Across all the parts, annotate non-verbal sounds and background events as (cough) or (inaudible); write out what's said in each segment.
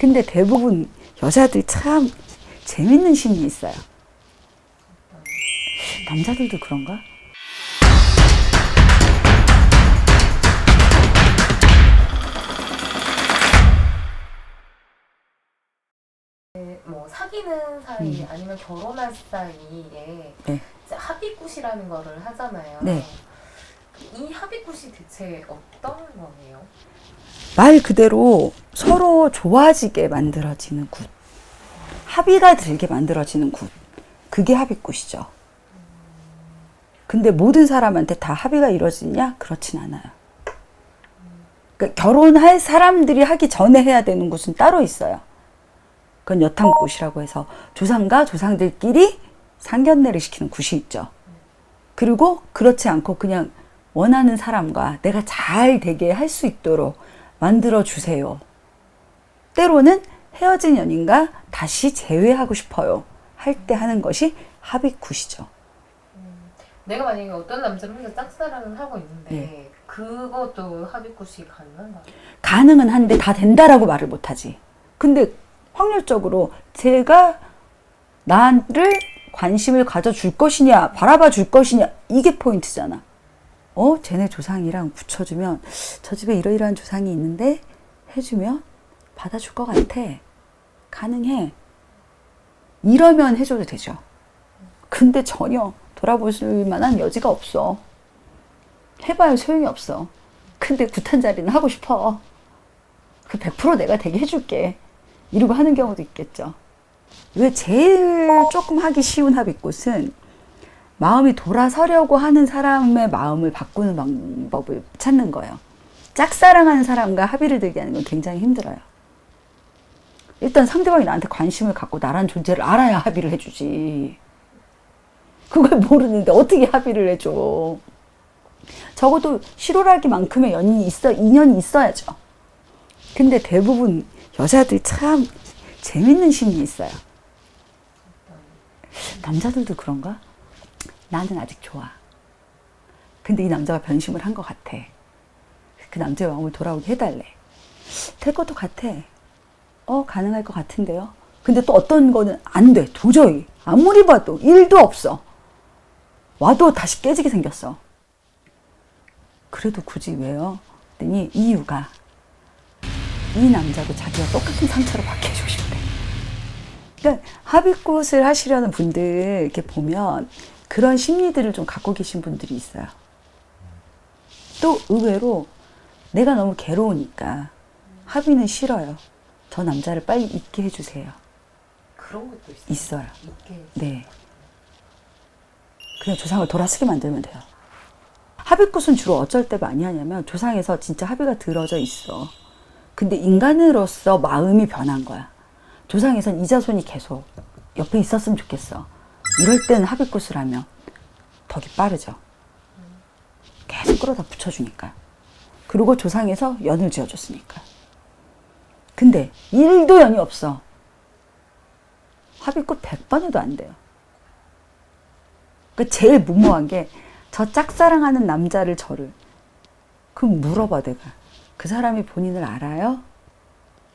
근데 대부분 여자들이 참 재밌는 심리 있어요. 남자들도 그런가? 뭐 사귀는 사이 아니면 결혼할 사이에 네. 합의굿이라는 거를 하잖아요. 네. 이 합의굿이 대체 어떤 거예요? 말 그대로 서로 좋아지게 만들어지는 굿. 합의가 들게 만들어지는 굿. 그게 합의굿이죠. 근데 모든 사람한테 다 합의가 이루어지냐? 그렇진 않아요. 그러니까 결혼할 사람들이 하기 전에 해야 되는 곳은 따로 있어요. 그건 여탕굿이라고 해서 조상과 조상들끼리 상견례를 시키는 굿이 있죠. 그리고 그렇지 않고 그냥 원하는 사람과 내가 잘 되게 할 수 있도록 만들어 주세요. 때로는 헤어진 연인과 다시 재회하고 싶어요. 할 때 하는 것이 합의굿이죠. 내가 만약에 어떤 남자를 혼자 짝사랑을 하고 있는데 네. 그것도 합의굿이 가능한가요? 가능은 한데 다 된다라고 말을 못하지. 근데 확률적으로 제가 나를 관심을 가져줄 것이냐, 바라봐 줄 것이냐, 이게 포인트잖아. 어, 쟤네 조상이랑 붙여주면 저 집에 이러이러한 조상이 있는데 해주면 받아줄 것 같아. 가능해. 이러면 해줘도 되죠. 근데 전혀 돌아볼 만한 여지가 없어. 해봐야 소용이 없어. 근데 굿한 자리는 하고 싶어. 그 100% 내가 되게 해줄게. 이러고 하는 경우도 있겠죠. 왜 제일 조금 하기 쉬운 합의꽃은 마음이 돌아서려고 하는 사람의 마음을 바꾸는 방법을 찾는 거예요. 짝사랑하는 사람과 합의를 들게 하는 건 굉장히 힘들어요. 일단 상대방이 나한테 관심을 갖고 나란 존재를 알아야 합의를 해주지. 그걸 모르는데 어떻게 합의를 해줘. 적어도 실오라기만큼의 연인이 있어, 인연이 있어야죠. 근데 대부분 여자들이 참 재밌는 심리 있어요. 남자들도 그런가? 나는 아직 좋아. 근데 이 남자가 변심을 한 것 같아. 그 남자의 마음을 돌아오게 해달래. 될 것도 같아. 어, 가능할 것 같은데요? 근데 또 어떤 거는 안 돼. 도저히. 아무리 봐도 일도 없어. 와도 다시 깨지게 생겼어. 그래도 굳이 왜요? 그랬더니 이유가 이 남자도 자기가 똑같은 상처를 받게 해주고 싶대. 그러니까 합의꽃을 하시려는 분들 이렇게 보면 그런 심리들을 좀 갖고 계신 분들이 있어요. 또 의외로 내가 너무 괴로우니까 합의는 싫어요. 저 남자를 빨리 잊게 해주세요. 그런 것도 있어요. 있어요. 있게 네. 그냥 조상을 돌아서게 만들면 돼요. 합의꽃은 주로 어쩔 때 많이 하냐면 조상에서 진짜 합의가 들어져 있어. 근데 인간으로서 마음이 변한 거야. 조상에선 이자손이 계속 옆에 있었으면 좋겠어. 이럴 때는 합의꽃을 하면 덕이 빠르죠. 계속 끌어다 붙여주니까. 그리고 조상에서 연을 지어줬으니까. 근데 일도 연이 없어. 합의꽃 100번 해도 안 돼요. 그 제일 무모한 게 저 짝사랑하는 남자를 저를 그럼 물어봐 내가 그 사람이 본인을 알아요?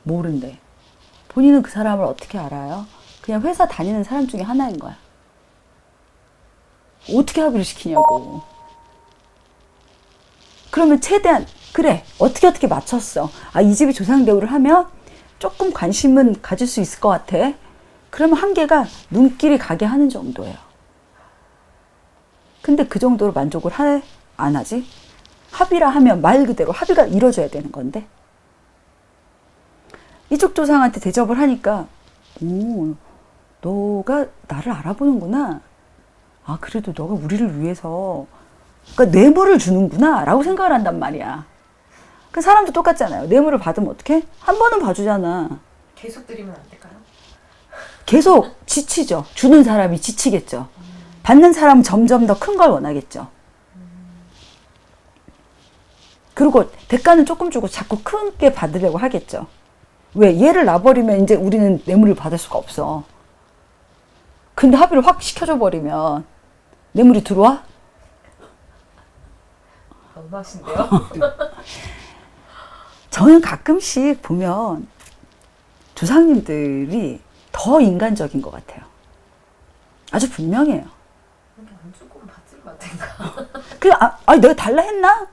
모른대. 본인은 그 사람을 어떻게 알아요? 그냥 회사 다니는 사람 중에 하나인 거야. 어떻게 합의를 시키냐고. 그러면 최대한 그래 어떻게 어떻게 맞췄어. 아 이 집이 조상대우를 하면 조금 관심은 가질 수 있을 것 같아. 그러면 한계가 눈길이 가게 하는 정도예요. 근데 그 정도로 만족을 하, 안 하지? 합의라 하면 말 그대로 합의가 이루어져야 되는 건데. 이쪽 조상한테 대접을 하니까, 오, 너가 나를 알아보는구나. 아, 그래도 너가 우리를 위해서, 그러니까 뇌물을 주는구나. 라고 생각을 한단 말이야. 그 사람도 똑같잖아요. 뇌물을 받으면 어떡해? 한 번은 봐주잖아. 계속 드리면 안 될까요? 계속 지치죠. 주는 사람이 지치겠죠. 받는 사람은 점점 더 큰 걸 원하겠죠. 그리고 대가는 조금 주고 자꾸 크게 받으려고 하겠죠. 왜? 얘를 놔버리면 이제 우리는 뇌물을 받을 수가 없어. 근데 합의를 확 시켜줘 버리면 뇌물이 들어와? 너무 하신데요? (laughs) 저는 가끔씩 보면 조상님들이 더 인간적인 것 같아요. 아주 분명해요. 받질. (laughs) 그, 아, 아, 내가 달라 했나?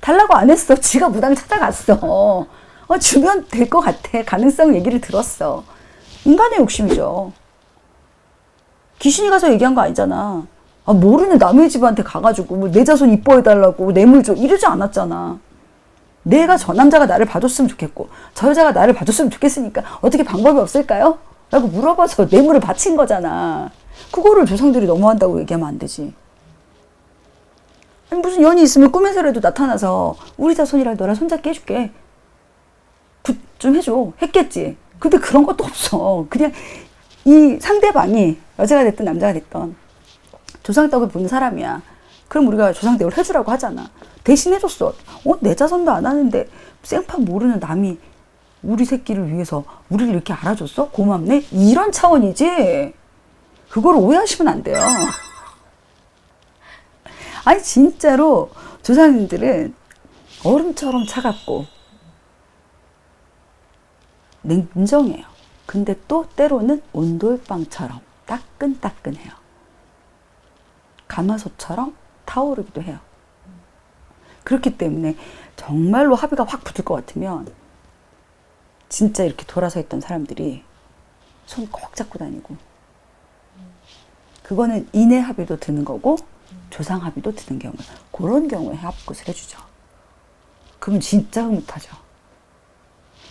달라고 안 했어. 지가 무당 찾아갔어. 어, 주면 될 것 같아. 가능성 얘기를 들었어. 인간의 욕심이죠. 귀신이 가서 얘기한 거 아니잖아. 아, 모르는 남의 집한테 가가지고 뭐내 자손 이뻐해달라고 뇌물 줘. 이러지 않았잖아. 내가 저 남자가 나를 봐줬으면 좋겠고, 저 여자가 나를 봐줬으면 좋겠으니까 어떻게 방법이 없을까요? 라고 물어봐서 (laughs) 뇌물을 바친 거잖아. 그거를 조상들이 너무한다고 얘기하면 안 되지. 아니 무슨 연이 있으면 꿈에서라도 나타나서 우리 자손이랑 너랑 손잡기 해줄게. 굿좀 해줘. 했겠지. 근데 그런 것도 없어. 그냥 이 상대방이 여자가 됐든 남자가 됐든 조상덕을 본 사람이야. 그럼 우리가 조상덕을 해주라고 하잖아. 대신 해줬어. 어, 내 자손도 안 하는데 생판 모르는 남이 우리 새끼를 위해서 우리를 이렇게 알아줬어? 고맙네? 이런 차원이지. 그걸 오해하시면 안 돼요. (laughs) 아니 진짜로 조상님들은 얼음처럼 차갑고 냉정해요. 근데 또 때로는 온돌방처럼 따끈따끈해요. 가마솥처럼 타오르기도 해요. 그렇기 때문에 정말로 합의가 확 붙을 것 같으면 진짜 이렇게 돌아서 있던 사람들이 손 꼭 잡고 다니고 그거는 인의 합의도 드는 거고 조상 합의도 드는 경우 그런 경우에 합굿을 해주죠. 그러면 진짜 흐뭇하죠.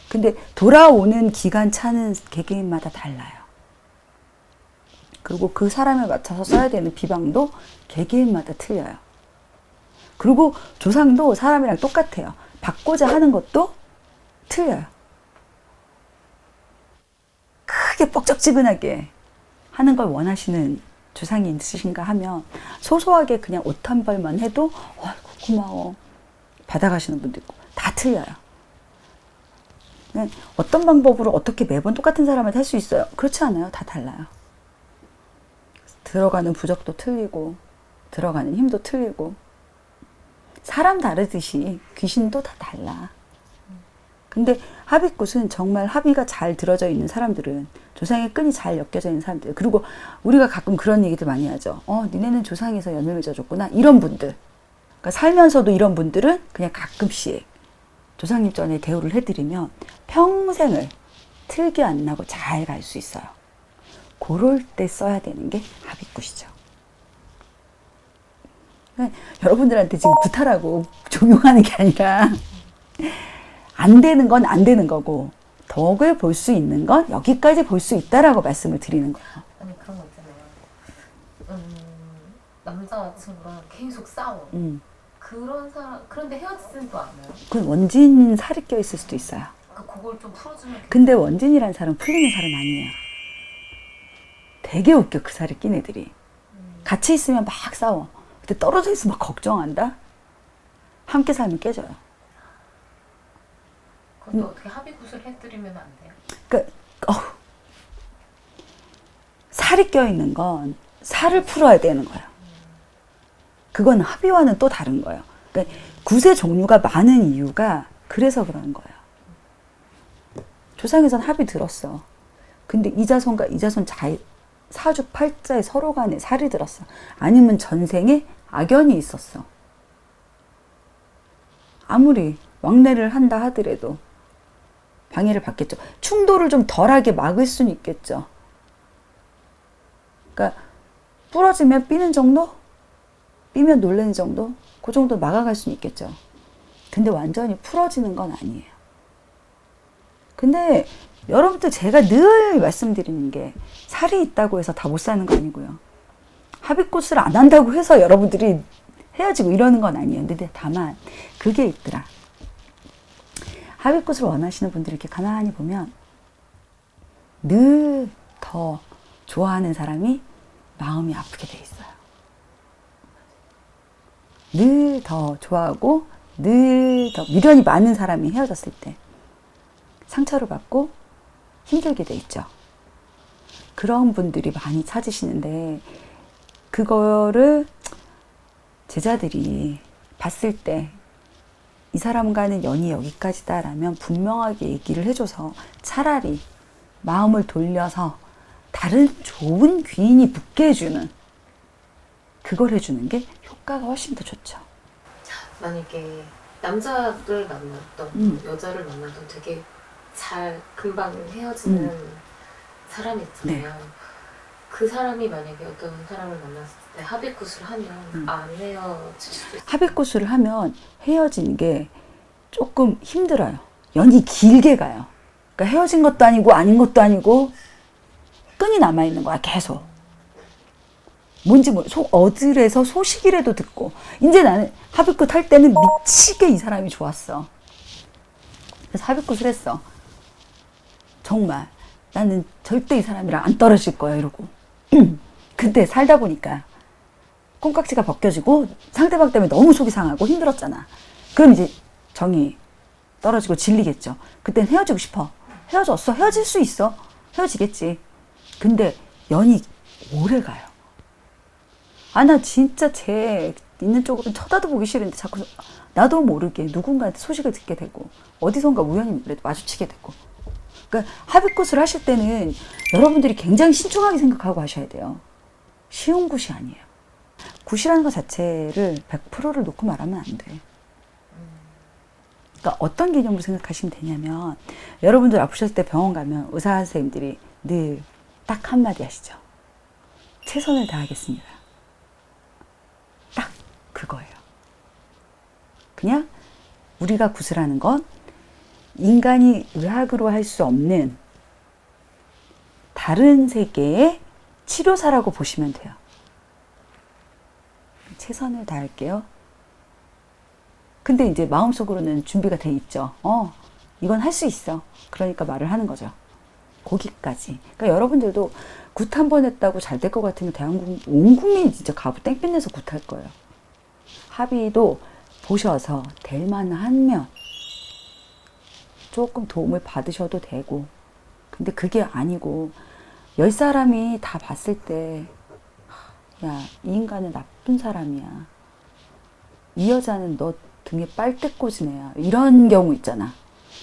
근데 돌아오는 기간 차는 개개인마다 달라요. 그리고 그 사람에 맞춰서 써야 되는 비방도 개개인마다 틀려요. 그리고 조상도 사람이랑 똑같아요. 받고자 하는 것도 틀려요. 크게 뻑적지근하게 하는 걸 원하시는 조상이 있으신가 하면 소소하게 그냥 옷 한 벌만 해도 아이고 고마워 받아가시는 분도 있고 다 틀려요. 그냥 어떤 방법으로 어떻게 매번 똑같은 사람한테 할 수 있어요? 그렇지 않아요. 다 달라요. 들어가는 부적도 틀리고 들어가는 힘도 틀리고 사람 다르듯이 귀신도 다 달라. 근데 합의꽃은 정말 합의가 잘 들어져 있는 사람들은 조상의 끈이 잘 엮여져 있는 사람들 그리고 우리가 가끔 그런 얘기들 많이 하죠. 어, 니네는 조상에서 연을 맺어줬구나. 이런 분들. 그러니까 살면서도 이런 분들은 그냥 가끔씩 조상님 전에 대우를 해드리면 평생을 틀기 안 나고 잘 갈 수 있어요. 그럴 때 써야 되는 게 합의꽃이죠. 그러니까 여러분들한테 지금 구타라고 종용하는 게 아니라 안 되는 건 안 되는 거고 덕을 볼 수 있는 건 여기까지 볼 수 있다라고 말씀을 드리는 거예요. 아니 그런 거 있잖아요. 음, 남자친구랑 계속 싸워. 음. 그런 사람 그런데 헤어지지도 않아요. 그 원진 살이 껴 있을 수도 있어요. 그러니까 그걸 좀 풀어주면 근데 원진이라는 사람 풀리는 사람 아니에요. 되게 웃겨 그 살이 낀 애들이. 같이 있으면 막 싸워. 근데 떨어져 있으면 막 걱정한다. 함께 살면 깨져요. 그것도 어떻게 합의굿을 해드리면 안 돼요? 그러니까 어후. 살이 껴 있는 건 살을 풀어야 되는 거예요. 그건 합의와는 또 다른 거예요. 그러니까 굿의 종류가 많은 이유가 그래서 그러는 거예요. 조상에선 합의 들었어. 근데 이자손과 이자손 자 사주 팔자에 서로 간에 살이 들었어. 아니면 전생에 악연이 있었어. 아무리 왕래를 한다 하더라도 방해를 받겠죠. 충돌을 좀 덜하게 막을 수는 있겠죠. 그러니까 부러지면 삐는 정도? 삐면 놀라는 정도? 그 정도 막아갈 수는 있겠죠. 근데 완전히 풀어지는 건 아니에요. 근데 여러분들 제가 늘 말씀드리는 게 살이 있다고 해서 다 못 사는 거 아니고요. 합의꽃을 안 한다고 해서 여러분들이 헤어지고 이러는 건 아니에요. 근데 다만 그게 있더라. 합의꽃을 원하시는 분들이 이렇게 가만히 보면 늘 더 좋아하는 사람이 마음이 아프게 돼 있어요. 늘 더 좋아하고 늘 더 미련이 많은 사람이 헤어졌을 때 상처를 받고 힘들게 돼 있죠. 그런 분들이 많이 찾으시는데 그거를 제자들이 봤을 때 이 사람과는 연이 여기까지다라면 분명하게 얘기를 해줘서 차라리 마음을 돌려서 다른 좋은 귀인이 붙게 해주는 그걸 해주는 게 효과가 훨씬 더 좋죠. 만약에 남자를 만났던 음. 여자를 만났던 되게 잘 금방 헤어지는 음. 사람이 있잖아요. 그 사람이 만약에 어떤 사람을 만났을 때 합의굿을 하면 음. 안 헤어질 수도 있어요. 합의구슬을 하면 헤어지는 게 조금 힘들어요. 연이 길게 가요. 그러니까 헤어진 것도 아니고 아닌 것도 아니고 끈이 남아 있는 거야 계속. 뭔지 모르. 속 어들에서 소식이라도 듣고 이제 나는 합의굿 할 때는 미치게 이 사람이 좋았어. 그래서 합의굿을 했어. 정말 나는 절대 이 사람이랑 안 떨어질 거야 이러고. (clears throat) 근데 살다 보니까 콩깍지가 벗겨지고 상대방 때문에 너무 속이 상하고 힘들었잖아. 그럼 이제 정이 떨어지고 질리겠죠. 그땐 헤어지고 싶어. 헤어졌어. 헤어질 수 있어. 헤어지겠지. 근데 연이 오래 가요. 아, 나 진짜 쟤 있는 쪽으로 쳐다도 보기 싫은데 자꾸 나도 모르게 누군가한테 소식을 듣게 되고 어디선가 우연히 마주치게 되고. 그러니까 합의굿을 하실 때는 여러분들이 굉장히 신중하게 생각하고 하셔야 돼요. 쉬운 굿이 아니에요. 굿이라는 것 자체를 100%를 놓고 말하면 안 돼. 그러니까 어떤 개념으로 생각하시면 되냐면 여러분들 아프셨을 때 병원 가면 의사 선생님들이 늘 딱 한마디 하시죠. 최선을 다하겠습니다. 딱 그거예요. 그냥 우리가 구슬하는 건 인간이 의학으로 할 수 없는 다른 세계의 치료사라고 보시면 돼요. 최선을 다할게요. 근데 이제 마음속으로는 준비가 돼 있죠. 어, 이건 할 수 있어. 그러니까 말을 하는 거죠. 거기까지. 그러니까 여러분들도 굿 한 번 했다고 잘 될 것 같으면 대한민국 온 국민이 진짜 가부 땡볕 내서 굿 할 거예요. 합의도 보셔서 될 만하면 조금 도움을 받으셔도 되고. 근데 그게 아니고 열 사람이 다 봤을 때 야, 이 인간은 나쁜 사람이야. 이 여자는 너 등에 빨대 꽂은 애야. 이런 경우 있잖아.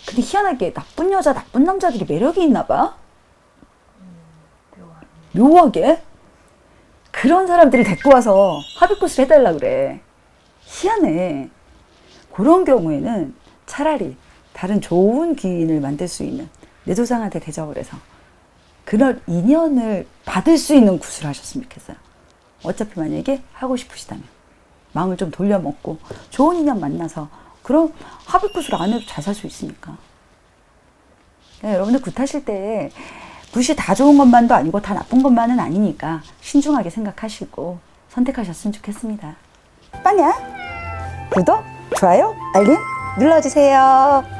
근데 희한하게 나쁜 여자, 나쁜 남자들이 매력이 있나 봐. 묘하게. 그런 사람들이 데리고 와서 합의굿을 해달라 그래. 희한해. 그런 경우에는 차라리 다른 좋은 귀인을 만들 수 있는 내 조상한테 대접을 해서 그런 인연을 받을 수 있는 굿을 하셨으면 좋겠어요. 어차피 만약에 하고 싶으시다면 마음을 좀 돌려먹고 좋은 인연 만나서 그럼 합의굿을 안 해도 잘 살 수 있으니까. 네, 여러분들 굿하실 때 굿이 다 좋은 것만도 아니고 다 나쁜 것만은 아니니까 신중하게 생각하시고 선택하셨으면 좋겠습니다. 빵야 구독, 좋아요, 알림 눌러주세요.